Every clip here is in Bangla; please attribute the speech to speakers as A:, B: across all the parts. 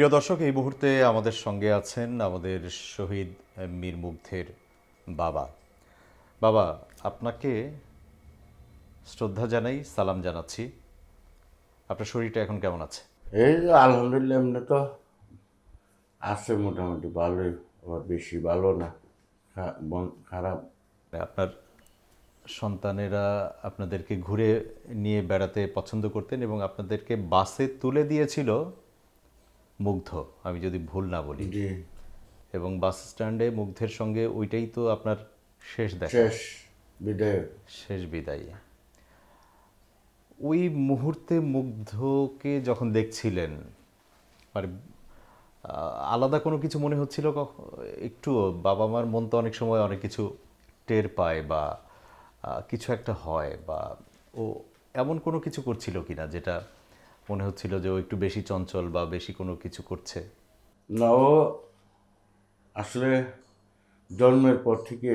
A: প্রিয় দর্শক এই মুহূর্তে আমাদের সঙ্গে আছেন আমাদের শহীদ মীর মুগ্ধের বাবা। বাবা আপনাকে শ্রদ্ধা জানাই সালাম জানাচ্ছি। আপনার শরীরটা এখন কেমন আছে?
B: এই আলহামদুলিল্লাহ এমনি তো আছে মোটামুটি ভালোই আবার বেশি ভালো না। খারাপ।
A: আপনার সন্তানেরা আপনাদেরকে ঘুরে নিয়ে বেড়াতে পছন্দ করতেন এবং আপনাদেরকে বাসে তুলে দিয়েছিল মুগ্ধ আমি যদি ভুল না বলি। এবং বাস স্ট্যান্ডে মুগ্ধের সঙ্গে ওইটাই তো আপনার শেষ দেখা।
B: শেষ বিদায়।
A: শেষ বিদায়। ওই মুহূর্তে মুগ্ধকে যখন দেখছিলেন মানে আলাদা কোনো কিছু মনে হচ্ছিল একটু বাবা মার মন তো অনেক সময় অনেক কিছু টের পায় বা কিছু একটা হয় বা ও এমন কোনো কিছু করছিল কিনা যেটা মনে হচ্ছিল যে ও একটু বেশি চঞ্চল বা বেশি কোনো কিছু করছে।
B: না ও আসলে জন্মের পর থেকে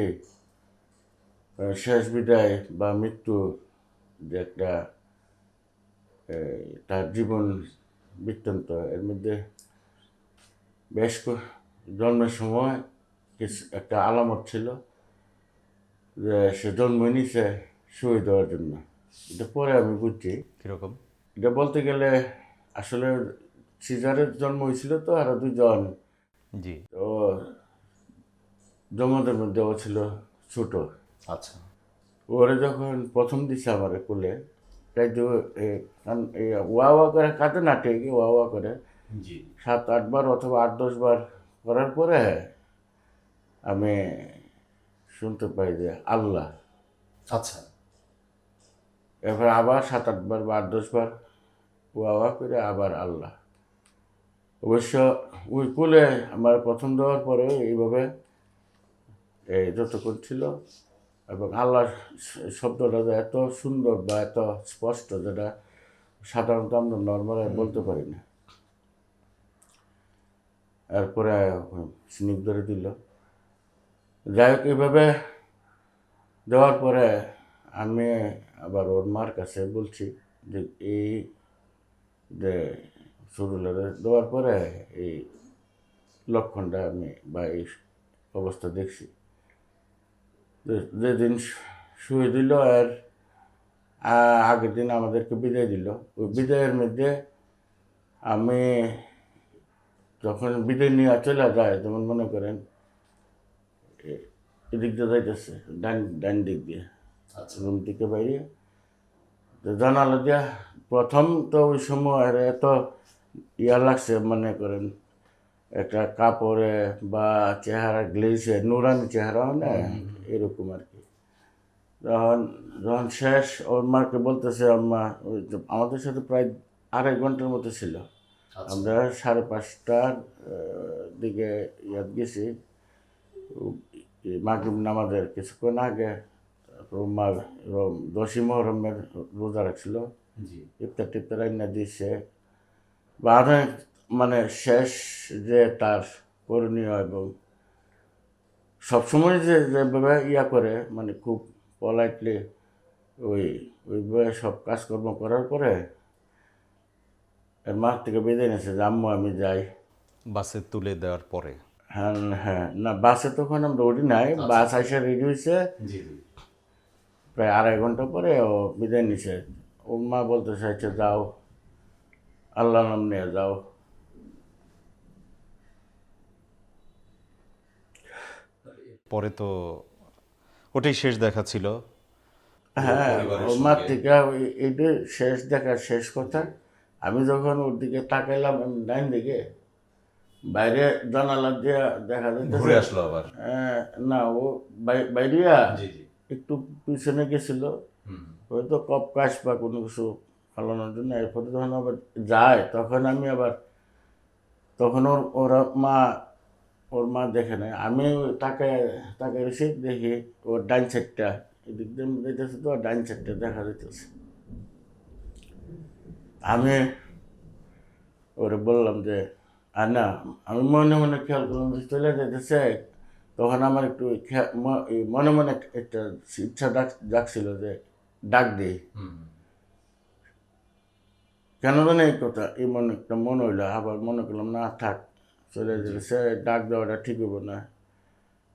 B: শেষ বিদায় বা মৃত্যু যে একটা তার জীবন বৃত্তান্ত এর মধ্যে বেশ জন্মের সময় কিছু একটা আলামত ছিল যে সে জন্ম নিছে শুয়ে দেওয়ার জন্য। এটা পরে আমি বুঝছি।
A: কীরকম?
B: এটা বলতে গেলে আসলে সিজারের জন্ম হয়েছিল তো আরও দুজন
A: জি।
B: তো জমাদের মধ্যে ও ছিল ছোট।
A: আচ্ছা।
B: ওরে যখন প্রথম দিছে আমার কোলে তাই তো ওয়া ওয়া করে কাঁদে না ঠিক ওয়া ওয়া করে?
A: জি।
B: সাত আটবার অথবা আট দশ বার করার পরে আমি শুনতে পাই যে আল্লাহ।
A: আচ্ছা।
B: এরপর আবার সাত আটবার বা আট দশবার ওয়া করে আবার আল্লাহ। অবশ্য ওই কুলে আমার প্রথম দেওয়ার পরে এইভাবে এই যতক্ষণ ছিল এবং আল্লাহ শব্দটা এত সুন্দর বা এত স্পষ্ট যেটা সাধারণত আমরা নর্মাল বলতে পারি না। এরপরে স্নিগ্ধ ধরে দিল। যাই হোক, এইভাবে দেওয়ার পরে আমি আবার ওর মার কাছে বলছি যে, এই যে শুরুলারে দেওয়ার পরে এই লক্ষণটা আমি বা এই অবস্থা দেখছি। যেদিন শুয়ে দিল আর আগের দিন আমাদেরকে বিদায় দিল। ওই বিদায়ের মধ্যে আমি যখন বিদায় নিয়ে চলে যায় যেমন মনে করেন এদিক দিয়ে যাইতেছে ডান ডান দিক দিয়ে রুম থেকে বাইরে জানালা দিয়া প্রথম তো ওই সময় এত ইয়া লাগছে মনে করেন একটা কাপড়ে বা চেহারা গ্লেজে নুরানি চেহারা হয় না? এরকম আর কি। যখন যখন শেষ ওর মাকে বলতেছে আম্মা ওই আমাদের সাথে প্রায় আড়াই ঘণ্টার মতো ছিল। আমরা সাড়ে পাঁচটার দিকে ইয়াদ গেছি। মাগরিব নামাজের কিছুক্ষণ আগে মা দশই মহরমের রোজা রাখছিল। ইফতার টিফতার রান্না দিয়েছে বা মানে শেষ যে তার করণীয় এবং সবসময় যে যেভাবে ইয়া করে মানে খুব পলাইটলি ওই ওইভাবে সব কাজকর্ম করার পরে এর মার থেকে বেঁধে নিয়েছে যে আম্মু আমি যাই।
A: বাসে তুলে দেওয়ার পরে।
B: হ্যাঁ হ্যাঁ। না বাসে তখন আমরা উঠি নাই। বাস আইসা রেডি হয়েছে
A: জি।
B: প্রায় আড়াই ঘণ্টা পরে ও বিদায় নিছে। ওর মা বলতে চাইছে যাও আল্লাহ নাম নিয়ে যাও।
A: পরে তো ওটাই শেষ দেখা ছিল।
B: হ্যাঁ ওর মার থেকে ওই- শেষ দেখা শেষ কথা। আমি যখন ওর দিকে তাকাইলাম আমি ডাইন দিকে বাইরে জানালা দিয়ে দেখা যাচ্ছে
A: ঘুরে আসলো আবার।
B: না ও বাই- বাইরিয়া একটু পিছনে গেছিল। হয়তো কপ কাশ বা কোনো কিছু ফালানোর জন্য এরপরে যখন আবার যায়, তখন আমি আবার তখন ওর, ওরা মা, ওর মা দেখে নেয়। আমি তাকে তাকে রিসিভ দেখি, ওর ডাইন সাইডটা এদিক দিয়ে যেতেছে তো ডাইন সাইডটা দেখা যেতেছে আমি ওরে বললাম যে আর না আমি মনে মনে খেয়াল করলাম যে চলে যেতেছে তখন আমার একটু মনে মনে একটা ইচ্ছা ডাক ডাকছিল যে ডাক দিই। কেন জানি এই কথা এই মনে একটা মনে হইল আবার মনে করলাম না থাক চলে যেতে সে ডাক দেওয়াটা ঠিক হবে না।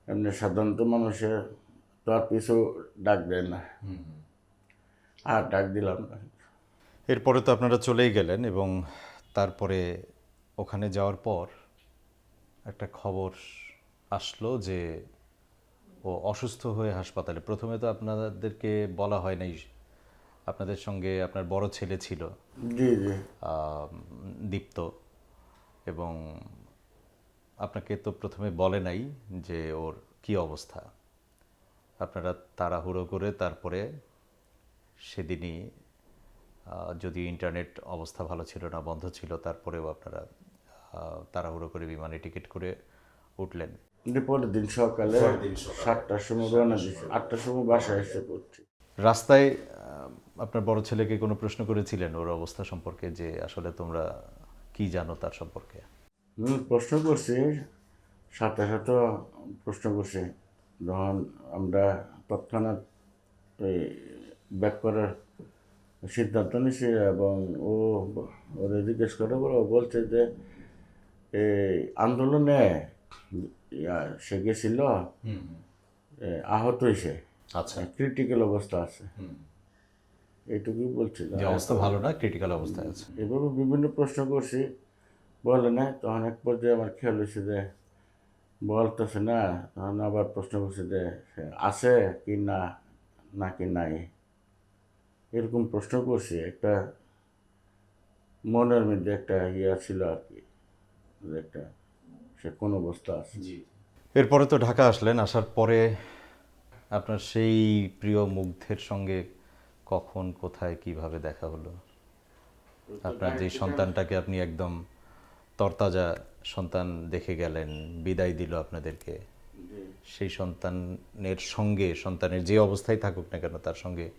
B: এমনি সাধারণত মানুষের তো আর পিছু ডাক দেয় না। আর ডাক দিলাম না।
A: এরপরে তো আপনারা চলেই গেলেন এবং তারপরে ওখানে যাওয়ার পর একটা খবর আসলো যে ও অসুস্থ হয়ে হাসপাতালে। প্রথমে তো আপনাদেরকে বলা হয় নাই আপনাদের সঙ্গে আপনার বড় ছেলে ছিল
B: জি জি।
A: দীপ্ত। এবং আপনাকে তো প্রথমে বলে নাই যে ওর কি অবস্থা। আপনারা তাড়াহুড়ো করে তারপরে সেদিনই যদি ইন্টারনেট অবস্থা ভালো ছিল না বন্ধ ছিল তারপরেও আপনারা তাড়াহুড়ো করে বিমানে টিকিট করে উঠলেন।
B: পরের দিন সকালে। সাতটার সময় রওনা দিচ্ছি আটটার সময় বাসায় এসে পড়ছি।
A: রাস্তায় আপনার বড় ছেলেকে কোনো প্রশ্ন করেছিলেন ওর অবস্থা সম্পর্কে যে আসলে তোমরা কি জানো তার সম্পর্কে?
B: প্রশ্ন করছি। সাথে সাথে প্রশ্ন করছি। যখন আমরা তৎক্ষণাৎ ওই ব্যাক করার সিদ্ধান্ত নিছি এবং ও ওরে জিজ্ঞেস করে বলছে যে এই আন্দোলনে সে গেছিল আহত হয়েছে।
A: আচ্ছা।
B: ক্রিটিক্যাল অবস্থা আছে। এইটুকুই বলছিল।
A: অবস্থা ভালো না ক্রিটিক্যাল অবস্থায় আছে।
B: এভাবে বিভিন্ন প্রশ্ন করছি। বলে না তখন এক পর্যায়ে আমার খেয়াল হয়েছে যে বলতেছে না তখন আবার প্রশ্ন করছে যে আছে কি না নাকি নাই? এরকম প্রশ্ন করছি। একটা মনের মধ্যে একটা ইয়া ছিল আর কি একটা সে কোন অবস্থা আছে?
A: এরপরে তো ঢাকা আসলেন আসার পরে আপনার সেই প্রিয় মুগ্ধের সঙ্গে কখন কোথায় কীভাবে দেখা হলো? আপনার যে সন্তানটাকে আপনি একদম তরতাজা সন্তান দেখে গেলেন বিদায় দিল আপনাদেরকে। সেই সন্তানের সঙ্গে সন্তানের যে অবস্থায় থাকুক না কেন তার সঙ্গে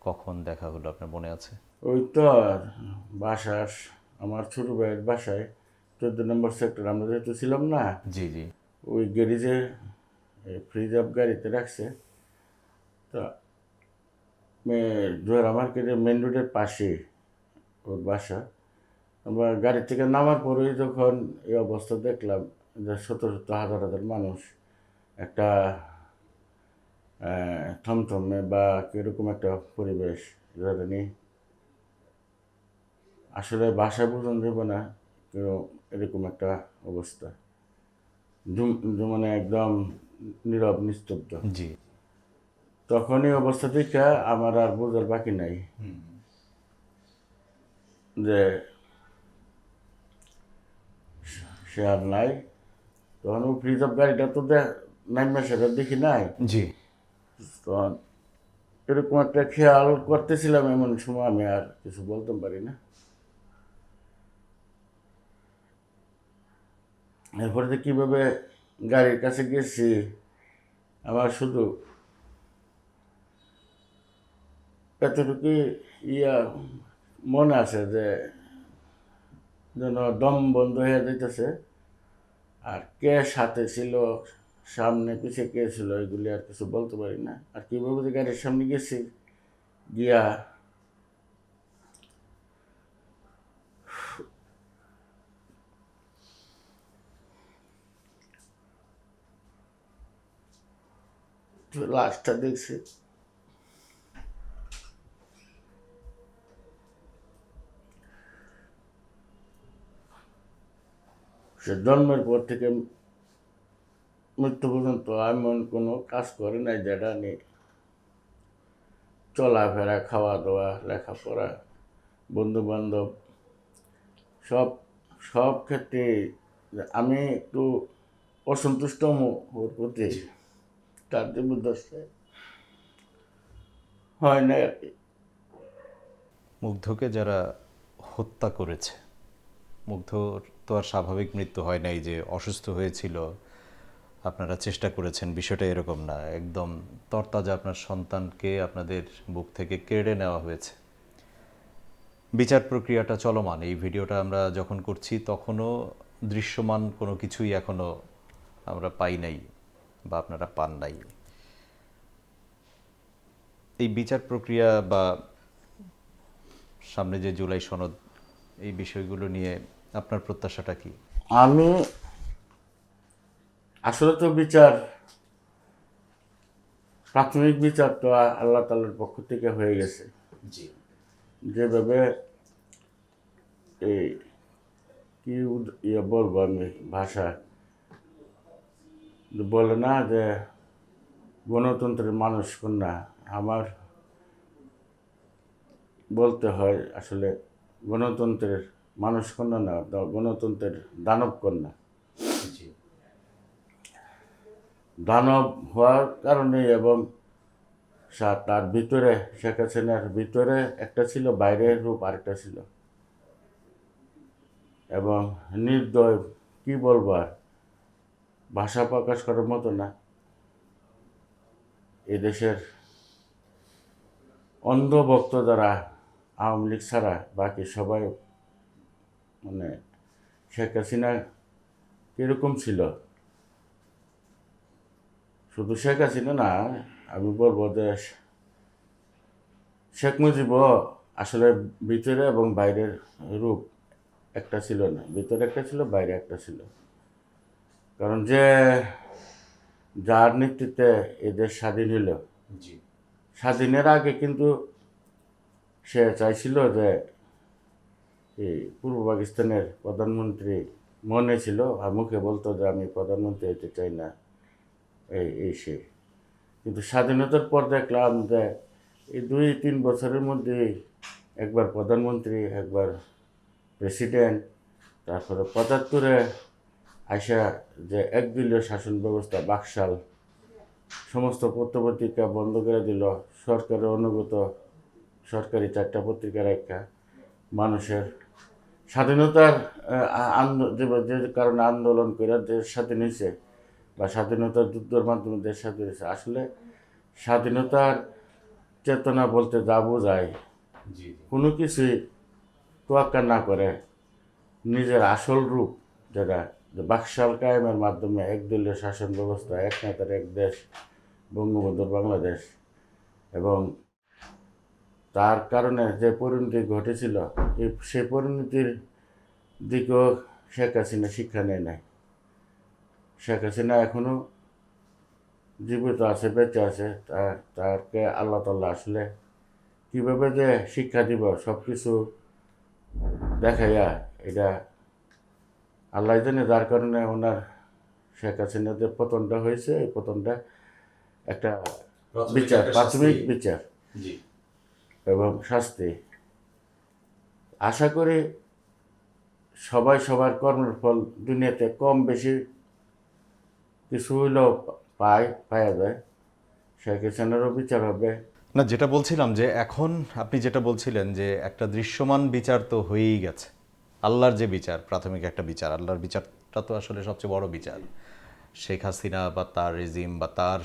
A: কখন দেখা হলো আপনার মনে আছে?
B: ওই তো আর বাসার আমার ছোট ভাইয়ের বাসায় চোদ্দ নম্বর সেক্টর আমরা যেহেতু ছিলাম না
A: জি জি।
B: ওই গ্যারেজে ফ্রিজ আপ গাড়িতে রাখছে। তো জোয়ারা মার্কেটের মেন রোডের পাশে ওর বাসা। আমরা গাড়ি থেকে নামার পরেই যখন এই অবস্থা দেখলাম যে শত শত হাজার হাজার মানুষ একটা থমথমে বা কীরকম একটা পরিবেশ জানি। আসলে বাসা বোঝানো যাবে না কেউ এরকম একটা অবস্থা। মানে একদম নীরব নিস্তব্ধ।
A: জি।
B: তখন এই অবস্থা থেকে আমার আর বোঝার বাকি নাই। যে সে আর নাই। তখন ফ্রিজ অফ গাড়িটা তো নাইমা সেটা দেখি নাই।
A: জি।
B: তখন এরকম একটা খেয়াল করতেছিলাম এমন সময় আমি আর কিছু বলতে পারি না। এরপরে যে কীভাবে গাড়ির কাছে গেছি? আমার শুধু এতটুকু ইয়া মনে আছে যে যেন দম বন্ধ হয়ে যাইতেছে। আর কে সাথে ছিল, সামনে পিছে কে ছিল, এগুলি আর কিছু বলতে পারি না। আর কীভাবে যে গাড়ির সামনে গেছি, গিয়া লাস্টটা দেখছি। সে জন্মের পর থেকে মৃত্যু পর্যন্ত এমন কোনো কাজ করে নাই যেটা নিয়ে চলাফেরা খাওয়া দাওয়া লেখাপড়া বন্ধু বান্ধব সব সব ক্ষেত্রে আমি একটু অসন্তুষ্ট ওর প্রতি তার যে বুদ্ধস্তে হয় না
A: মুগ্ধকে যারা হত্যা করেছে মুগ্ধ তো আর স্বাভাবিক মৃত্যু হয় নাই যে অসুস্থ হয়েছিল। আপনারা চেষ্টা করেছেন, বিষয়টা এরকম না। একদম তরতাজা আপনার সন্তানকে আপনাদের বুক থেকে কেড়ে নেওয়া হয়েছে। বিচার প্রক্রিয়াটা চলমান। এই ভিডিওটা আমরা যখন করছি, তখনও দৃশ্যমান কোনো কিছুই এখনও আমরা পাই নাই। বা আপনারা পান নাই। এই বিচার প্রক্রিয়া বা সামনে যে জুলাই সনদ এই বিষয়গুলো নিয়ে আপনার প্রত্যাশাটা কি?
B: আমি আসলে তো বিচার প্রাথমিক বিচার তো আল্লাহ তালার পক্ষ থেকে হয়ে গেছে। যেভাবে এই কি ইয়ে বলব আমি ভাষা বলে না যে গণতন্ত্রের মানুষ কন্যা আমার বলতে হয় আসলে গণতন্ত্রের মানুষ কন্যা না গণতন্ত্রের দানব কন্যা। দানব হওয়ার কারণে এবং তার ভিতরে শেখ হাসিনার ভিতরে একটা ছিল বাইরের রূপ আরেকটা ছিল। এবং নির্দয় কি বলব আর? ভাষা প্রকাশ করার মতো না। এদেশের অন্ধভক্ত যারা আওয়ামী লীগ ছাড়া বাকি সবাই মানে শেখ হাসিনা কীরকম ছিল? শুধু শেখ হাসিনা না, আমি বলব যে শেখ মুজিবও আসলে ভিতরে এবং বাইরের রূপ একটা ছিল না। ভিতরে একটা ছিল, বাইরে একটা ছিল। কারণ যে যার নেতৃত্বে এদের স্বাধীন হইল।
A: জি।
B: স্বাধীনের আগে কিন্তু সে চাইছিল যে এই পূর্ব পাকিস্তানের প্রধানমন্ত্রী মনে ছিল আর মুখে বলতো যে আমি প্রধানমন্ত্রী হতে চাই না এই এই সে। কিন্তু স্বাধীনতার পর দেখলাম যে এই দুই তিন বছরের মধ্যে একবার প্রধানমন্ত্রী একবার প্রেসিডেন্ট তারপরে পঁচাত্তরে আইসা যে একদলীয় শাসন ব্যবস্থা বাকশাল সমস্ত পত্রপত্রিকা বন্ধ করে দিল। সরকারের অনুগত সরকারি চারটা পত্রিকা রেখা মানুষের স্বাধীনতার যে কারণে আন্দোলন করে দেশ স্বাধীন হয়েছে বা স্বাধীনতার যুদ্ধের মাধ্যমে দেশ স্বাধীন হয়েছে আসলে স্বাধীনতার চেতনা বলতে যা বোঝায় কোনো কিছুই তোয়াক্কা না করে নিজের আসল রূপ যেটা যে বাকশাল কায়েমের মাধ্যমে একদলীয় শাসন ব্যবস্থা এক নেতার এক দেশ, বঙ্গবন্ধুর বাংলাদেশ এবং তার কারণে যে পরিণতি ঘটেছিল সেই পরিণতির দিকেও শেখ হাসিনা শিক্ষা নেয় নাই। শেখ হাসিনা এখনও জীবিত আছে, বেঁচে আছে তারকে আল্লাহ তাল্লাহ আসলে কীভাবে যে শিক্ষা দিব সব কিছু দেখাইয়া এটা আল্লাহ জানে যার কারণে ওনার শেখ হাসিনার যে পতনটা হয়েছে এই পতনটা একটা বিচার প্রাথমিক বিচার।
A: জি।
B: এবং শাস্তি। আশা করি সবাই সবার কর্মের ফল দুনিয়াতে কম বেশি কিছু হইলেও পায় পাওয়া যায়। শেখ হাসিনারও বিচার হবে।
A: না যেটা বলছিলাম যে এখন আপনি যেটা বলছিলেন যে একটা দৃশ্যমান বিচার তো হয়েই গেছে। আল্লাহর যে বিচার, প্রাথমিক একটা বিচার, আল্লাহর বিচারটা তো আসলে সবচেয়ে বড় বিচার। শেখ হাসিনা বা তার রেজিম বা তার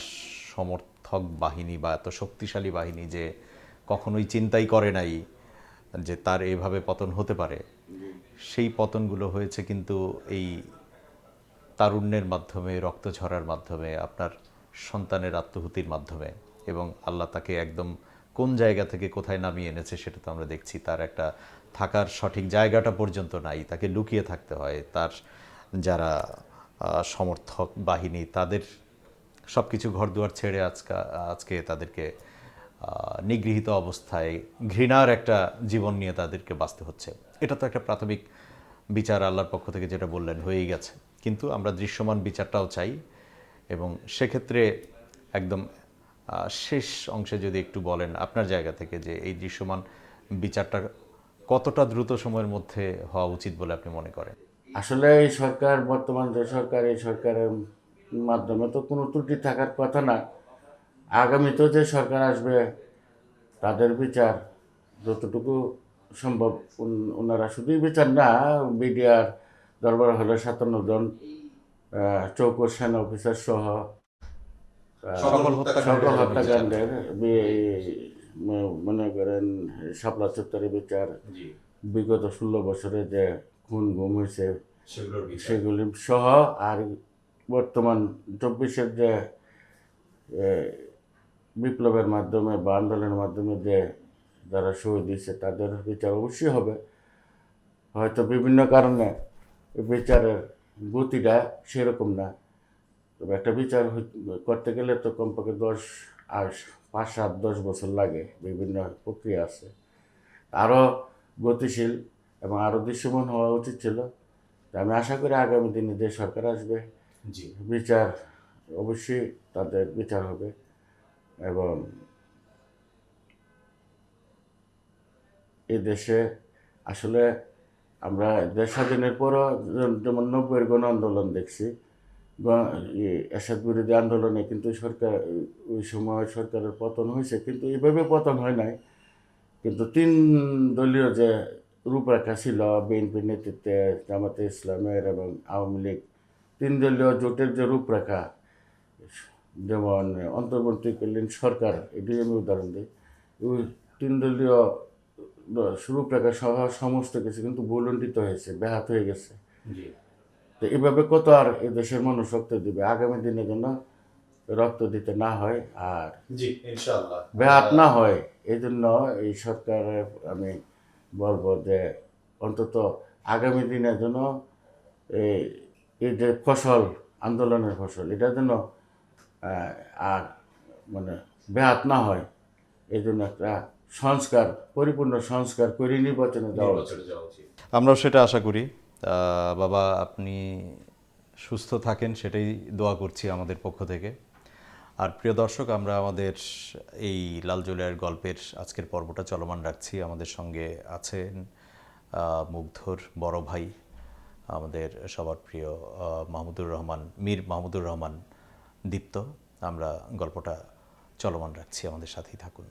A: সমর্থক বাহিনী বা এত শক্তিশালী বাহিনী যে কখনোই চিন্তাই করে নাই যে তার এভাবে পতন হতে পারে, সেই পতনগুলো হয়েছে কিন্তু এই তারুণ্যের মাধ্যমে, রক্ত ঝরার মাধ্যমে, আপনার সন্তানের আত্মহুতির মাধ্যমে এবং আল্লাহ তাকে একদম কোন জায়গা থেকে কোথায় নামিয়ে এনেছে সেটা তো আমরা দেখছি। তার একটা থাকার সঠিক জায়গাটা পর্যন্ত নাই। তাকে লুকিয়ে থাকতে হয়। তার যারা সমর্থক বাহিনী, তাদের সব কিছু ঘরদুয়ার ছেড়ে আজকা, আজকে তাদেরকে নিগৃহীত অবস্থায় ঘৃণার একটা জীবন নিয়ে তাদেরকে বাঁচতে হচ্ছে। এটা তো একটা প্রাথমিক বিচার আল্লাহর পক্ষ থেকে যেটা বললেন, হয়েই গেছে। কিন্তু আমরা দৃশ্যমান বিচারটাও চাই এবং সেক্ষেত্রে একদম শেষ অংশে যদি একটু বলেন আপনার জায়গা থেকে যে এই দৃশ্যমান বিচারটা কতটা দ্রুত সময়ের মধ্যে হওয়া উচিত বলে আপনি মনে করেন?
B: আসলে এই সরকার বর্তমান যে সরকার এই সরকারের মাধ্যমে তো কোনো ত্রুটি থাকার কথা না। আগামীতেও যে সরকার আসবে তাদের বিচার যতটুকু সম্ভব ওনারা শুধুই বিচার না বিডিআর দরবার হলে সাতান্ন জন চৌকো সেনা অফিসার সহ
A: সকল হত্যাকাণ্ডের
B: মনে করেন শাপলা চত্বরের বিচার। বিগত ষোলো বছরে যে খুন গুম হয়েছে সেগুলি সহ আর বর্তমান চব্বিশের যে বিপ্লবের মাধ্যমে বা আন্দোলনের মাধ্যমে যে যারা শহীদ দিয়েছে তাদের বিচার অবশ্যই হবে। হয়তো বিভিন্ন কারণে বিচারের গতিটা সেরকম না। তবে একটা বিচার করতে গেলে তো কমপক্ষে দশ আর পাঁচ সাত দশ বছর লাগে বিভিন্ন প্রক্রিয়া আছে। আরও গতিশীল এবং আরও দৃশ্যমান হওয়া উচিত ছিল। আমি আশা করি আগামী দিনে যে সরকার আসবে।
A: জি।
B: বিচার অবশ্যই তাদের বিচার হবে এবং এ দেশে আসলে আমরা দেশ স্বাধীনের পরও যেমন নব্বইয়ের গণ আন্দোলন দেখছি এরশাদ বিরোধী আন্দোলনে কিন্তু সরকার ওই সময় সরকারের পতন হয়েছে, কিন্তু এইভাবে পতন হয় নাই। কিন্তু তিন দলীয় যে রূপরেখা ছিল বিএনপির নেতৃত্বে জামাতে ইসলামের এবং আওয়ামী লীগ, তিন দলীয় জোটের যে রূপরেখা, যেমন অন্তর্বর্তীকালীন সরকার, এটি আমি উদাহরণ দিই ওই তিন দলীয় রূপরেখা সহ সমস্ত কিছু কিন্তু ভুলণ্ঠিত হয়েছে, ব্যাহাত হয়ে গেছে। তো এভাবে কত আর এই দেশের মানুষ রক্ত দিবে? আগামী দিনে যেন রক্ত দিতে না হয় আর
A: জি ইনশাআল্লাহ।
B: ব্যাহাত না হয় এই জন্য এই সরকারের আমি বলব যে অন্তত আগামী দিনে যেন এই এই যে ফসল আন্দোলনের ফসল এটা যেন আর মানে ব্যাহাত না হয়। এই জন্য একটা সংস্কার পরিপূর্ণ সংস্কার করে নির্বাচনে যাওয়া উচিত।
A: আমরাও সেটা আশা করি। আহ, বাবা আপনি সুস্থ থাকেন সেটাই দোয়া করছি আমাদের পক্ষ থেকে। আর প্রিয় দর্শক আমরা আমাদের এই লাল জুলিয়ার গল্পের আজকের পর্বটা চলমান রাখছি। আমাদের সঙ্গে আছেন মুগ্ধর বড় ভাই আমাদের সবার প্রিয় মাহমুদুর রহমান মীর মাহমুদুর রহমান দীপ্ত। আমরা গল্পটা চলমান রাখছি। আমাদের সাথেই থাকুন।